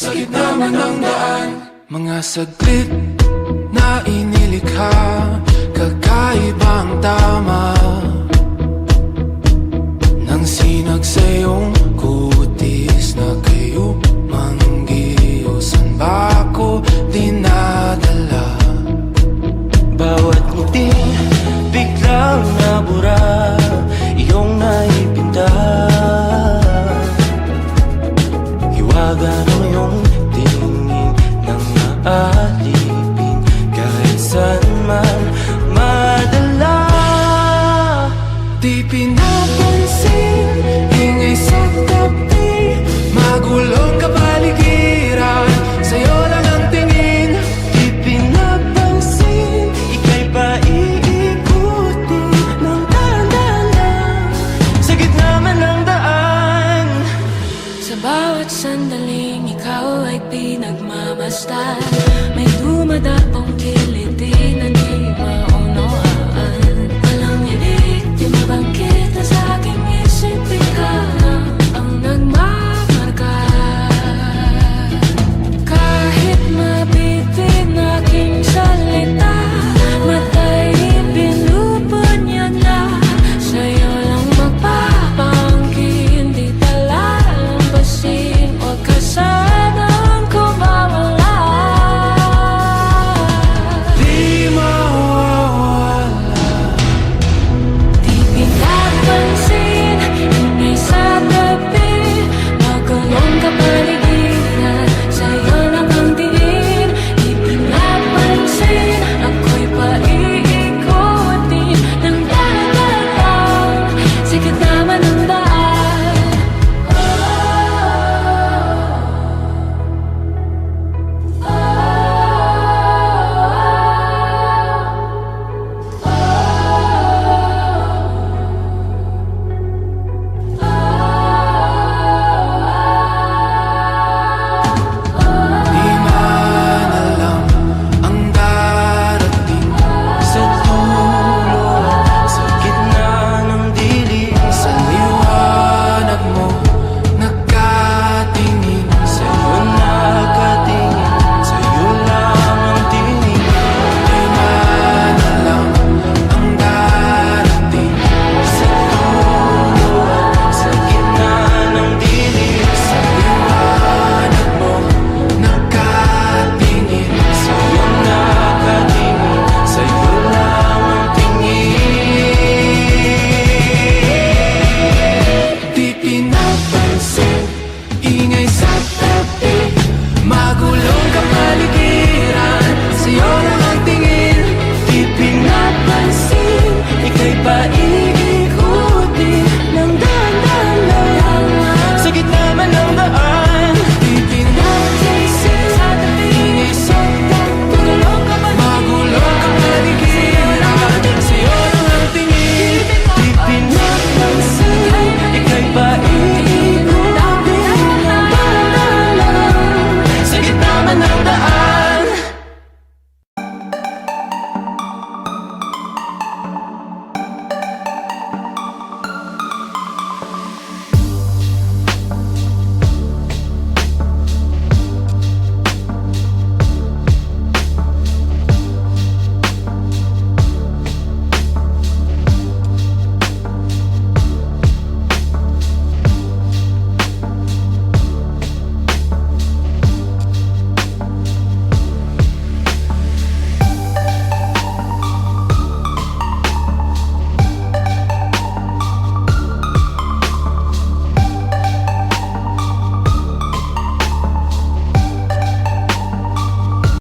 Sa gitna ng daan Mga saglit na inilikha Kakaibang tama. Nang sinag sa ikaw ay pinagmamastan May dumadapong kilig